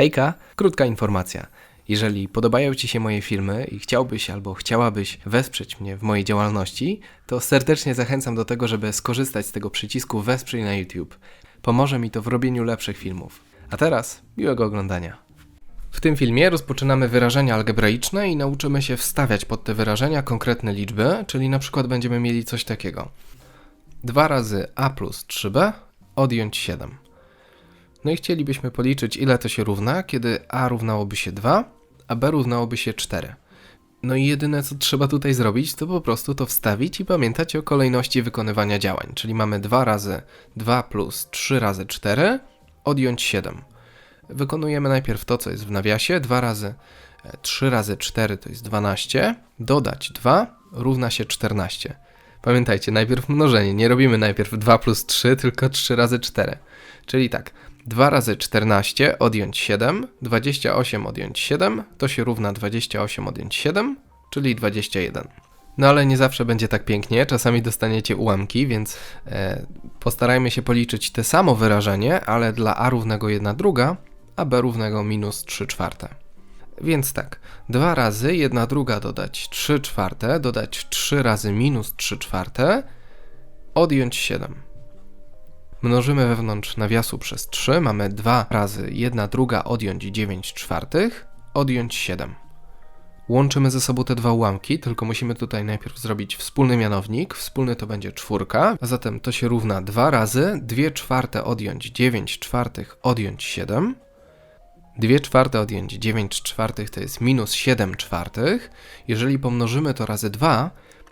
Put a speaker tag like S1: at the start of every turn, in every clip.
S1: Hejka, krótka informacja. Jeżeli podobają Ci się moje filmy i chciałbyś albo chciałabyś wesprzeć mnie w mojej działalności, to serdecznie zachęcam do tego, żeby skorzystać z tego przycisku Wesprzyj na YouTube. Pomoże mi to w robieniu lepszych filmów. A teraz miłego oglądania. W tym filmie rozpoczynamy wyrażenia algebraiczne i nauczymy się wstawiać pod te wyrażenia konkretne liczby, czyli na przykład będziemy mieli coś takiego. 2 razy a plus 3b odjąć 7. No i chcielibyśmy policzyć, ile to się równa, kiedy a równałoby się 2, a b równałoby się 4. No i jedyne, co trzeba tutaj zrobić, to po prostu to wstawić i pamiętać o kolejności wykonywania działań. Czyli mamy 2 razy 2 plus 3 razy 4, odjąć 7. Wykonujemy najpierw to, co jest w nawiasie. 2 razy 3 razy 4 to jest 12, dodać 2 równa się 14. Pamiętajcie, najpierw mnożenie. Nie robimy najpierw 2 plus 3, tylko 3 razy 4. Czyli tak, 2 razy 14 odjąć 7, 28 odjąć 7, to się równa 28 odjąć 7, czyli 21. No ale nie zawsze będzie tak pięknie, czasami dostaniecie ułamki, więc e, postarajmy się policzyć te samo wyrażenie, ale dla a równego 1 druga, a b równego minus 3 czwarte. Więc tak, 2 razy 1 druga dodać 3 czwarte, dodać 3 razy minus 3 czwarte, odjąć 7. Mnożymy wewnątrz nawiasu przez 3, mamy 2 razy 1 druga odjąć 9 czwartych, odjąć 7. Łączymy ze sobą te dwa ułamki, tylko musimy tutaj najpierw zrobić wspólny mianownik. Wspólny to będzie czwórka, a zatem to się równa 2 razy 2 czwarte odjąć 9 czwartych odjąć 7. 2 czwarte odjąć 9 czwartych to jest minus 7 czwartych. Jeżeli pomnożymy to razy 2,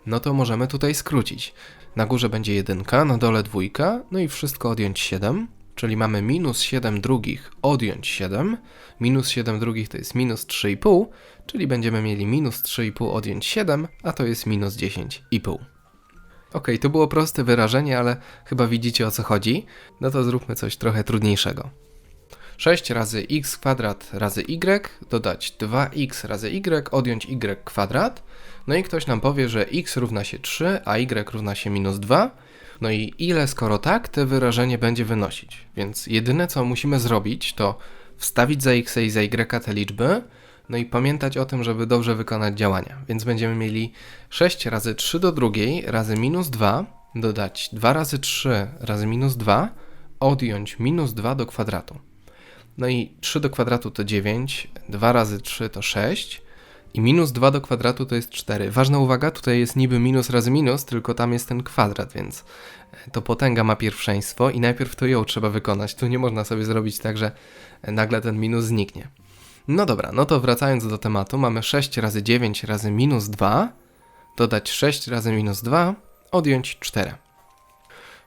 S1: no to możemy tutaj skrócić. Na górze będzie jedynka, na dole dwójka, no i wszystko odjąć 7, czyli mamy minus 7 drugich odjąć 7. Minus 7 drugich to jest minus 3,5, czyli będziemy mieli minus 3,5 odjąć 7, a to jest minus 10,5. Ok, to było proste wyrażenie, ale chyba widzicie o co chodzi. No to zróbmy coś trochę trudniejszego. 6 razy x kwadrat razy y, dodać 2x razy y, odjąć y kwadrat. No i ktoś nam powie, że x równa się 3, a y równa się minus 2. No i ile skoro tak, te wyrażenie będzie wynosić. Więc jedyne co musimy zrobić, to wstawić za x i za y te liczby, no i pamiętać o tym, żeby dobrze wykonać działania. Więc będziemy mieli 6 razy 3 do drugiej razy minus 2, dodać 2 razy 3 razy minus 2, odjąć minus 2 do kwadratu. No i 3 do kwadratu to 9, 2 razy 3 to 6 i minus 2 do kwadratu to jest 4. Ważna uwaga, tutaj jest niby minus razy minus, tylko tam jest ten kwadrat, więc to potęga ma pierwszeństwo i najpierw to ją trzeba wykonać. Tu nie można sobie zrobić tak, że nagle ten minus zniknie. No dobra, no to wracając do tematu, mamy 6 razy 9 razy minus 2, dodać 6 razy minus 2, odjąć 4.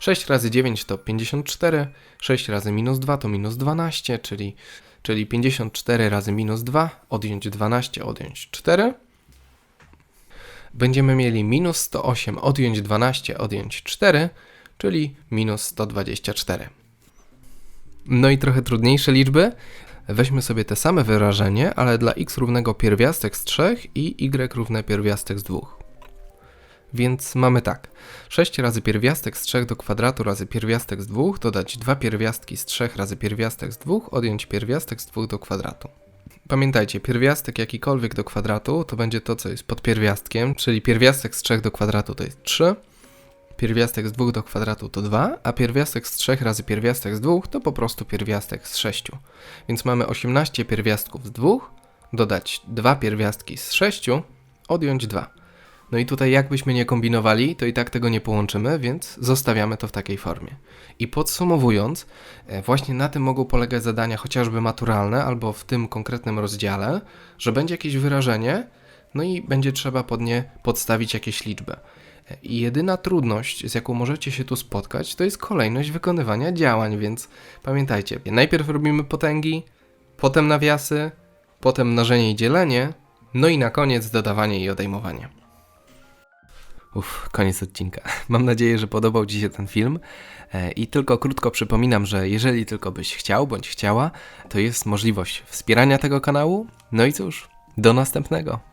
S1: 6 razy 9 to 54, 6 razy minus 2 to minus 12, czyli, czyli 54 razy minus 2, odjąć 12, odjąć 4. Będziemy mieli minus 108, odjąć 12, odjąć 4, czyli minus 124. No i trochę trudniejsze liczby. Weźmy sobie te same wyrażenie, ale dla x równego pierwiastek z 3 i y równe pierwiastek z 2. Więc mamy tak. 6 razy pierwiastek z 3 do kwadratu razy pierwiastek z 2, dodać 2 pierwiastki z 3 razy pierwiastek z 2, odjąć pierwiastek z 2 do kwadratu. Pamiętajcie, pierwiastek jakikolwiek do kwadratu to będzie to, co jest pod pierwiastkiem, czyli pierwiastek z 3 do kwadratu to jest 3, pierwiastek z 2 do kwadratu to 2, a pierwiastek z 3 razy pierwiastek z 2 to po prostu pierwiastek z 6. Więc mamy 18 pierwiastków z 2, dodać 2 pierwiastki z 6, odjąć 2. No i tutaj jakbyśmy nie kombinowali, to i tak tego nie połączymy, więc zostawiamy to w takiej formie. I podsumowując, e, właśnie na tym mogą polegać zadania chociażby maturalne albo w tym konkretnym rozdziale, że będzie jakieś wyrażenie, no i będzie trzeba pod nie podstawić jakieś liczbę. E, I jedyna trudność, z jaką możecie się tu spotkać, to jest kolejność wykonywania działań, więc pamiętajcie, najpierw robimy potęgi, potem nawiasy, potem mnożenie i dzielenie, no i na koniec dodawanie i odejmowanie. Uff, koniec odcinka. Mam nadzieję, że podobał Ci się ten film. E, I tylko krótko przypominam, że jeżeli tylko byś chciał bądź chciała, to jest możliwość wspierania tego kanału. No i cóż, do następnego.